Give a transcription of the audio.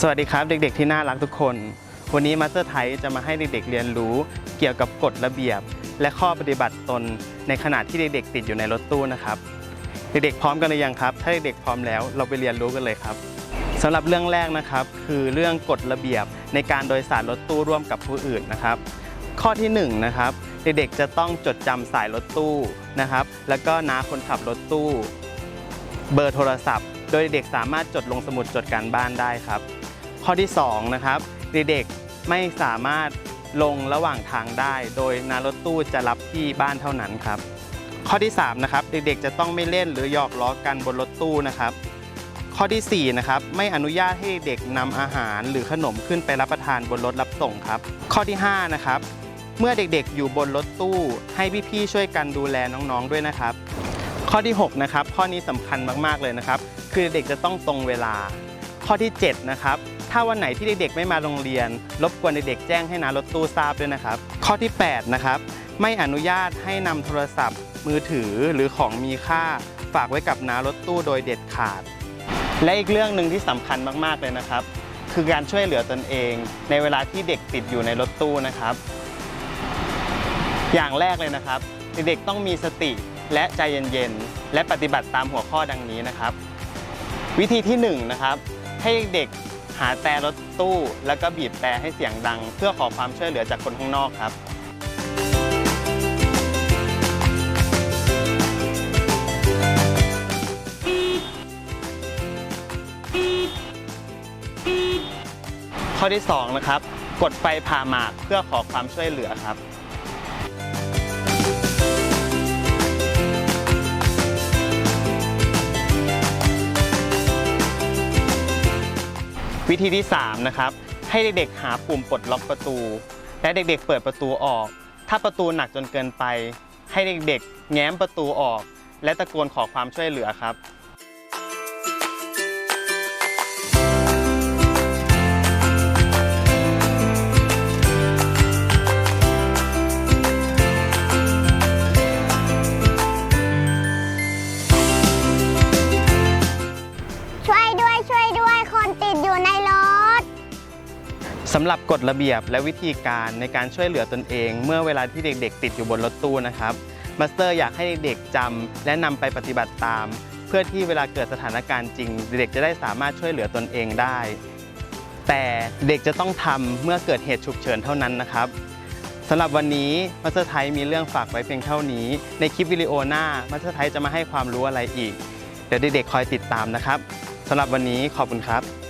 สวัสดีครับเด็กๆที่น่ารักทุกคน วันนี้มาสเตอร์ไทยจะมาให้เด็กๆเรียนรู้เกี่ยวกับกฎระเบียบ และข้อปฏิบัติตนในขณะที่เด็กๆติดอยู่ในรถตู้นะครับ เด็กๆพร้อมกันหรือยังครับ ถ้าเด็กๆพร้อมแล้วเราไปเรียนรู้กันเลยครับสำหรับเรื่องแรกนะครับ คือเรื่องกฎระเบียบในการโดยสารรถตู้ร่วมกับผู้อื่นนะครับ ข้อที่หนึ่งนะครับเด็กๆจะต้องจดจำสายรถตู้นะครับ แล้วก็น้าคนขับรถตู้ เบอร์โทรศัพท์ โดยเด็กสามารถจดลงสมุดจดการบ้านได้ครับ ข้อที่ 2 นะครับเด็กๆไม่สามารถลงระหว่างทางได้ โดยนารถตู้จะรับที่บ้านเท่านั้นครับ ข้อที่ 3 นะครับ เด็กๆ จะต้องไม่เล่นหรือหยอกล้อกันบนรถตู้นะครับ ข้อที่ 4 นะครับ ไม่อนุญาตให้เด็กนำอาหารหรือขนมขึ้นไปรับประทานบนรถรับส่งครับ ข้อที่ 5 นะครับ เมื่อเด็กๆ อยู่บนรถตู้ ให้พี่ๆ ช่วยกันดูแลน้องๆ ด้วยนะครับ ข้อที่ 6 นะครับ ข้อนี้สำคัญมากๆ เลยนะครับ คือเด็กจะต้องตรงเวลา ข้อที่ 7 นะครับ ถ้าวันไหนที่เด็กๆ ไม่มาโรงเรียน รบกวนเด็กๆ แจ้งให้นารถตู้ทราบด้วยนะครับ ข้อที่ 8 นะครับ ไม่อนุญาตให้นำโทรศัพท์ มือถือหรือของมีค่า ฝากไว้กับนารถตู้โดยเด็ดขาด และอีกเรื่องหนึ่งที่สำคัญมากๆเลยนะครับ คือการช่วยเหลือตนเอง ในเวลาที่เด็กติดอยู่ในรถตู้นะครับ อย่างแรกเลยนะครับ เด็กๆต้องมีสติและใจเย็นๆและปฏิบัติตามหัวข้อดังนี้นะครับ วิธีที่1นงนะครับให้เด็ก หาแต่รถตู้ แล้วก็บีบแต่ให้เสียงดัง เพื่อขอความช่วยเหลือจากคนข้างนอกครับ ข้อที่2นะครับกดไฟผ่าหมากเพื่อขอความช่วยเหลือครับ วิธีที่ 3 นะครับ ให้เด็กๆหาปุ่มปลดล็อกประตู และเด็กๆ เปิดประตูออก ถ้าประตูหนักจนเกินไป ให้เด็กๆ แง้มประตูออก และตะโกนขอความช่วยเหลือครับ สำหรับกฎระเบียบและวิธีการในการช่วยเหลือตนเอง เมื่อเวลาที่เด็กๆ ติดอยู่บนรถตู้นะครับมาสเตอร์อยากให้เด็กจำและนำไปปฏิบัติตาม เพื่อที่เวลาเกิดสถานการณ์จริง เด็กจะได้สามารถช่วยเหลือตนเองได้ แต่เด็กจะต้องทำเมื่อเกิดเหตุฉุกเฉินเท่านั้นนะครับสำหรับวันนี้มาสเตอร์ไทยมีเรื่องฝากไว้เพียงเท่านี้ ในคลิปวิดีโอหน้ามาสเตอร์ไทยจะมาให้ความรู้อะไรอีก เดี๋ยวเด็กๆคอยติดตามนะครับสำหรับวันนี้ขอบคุณครับ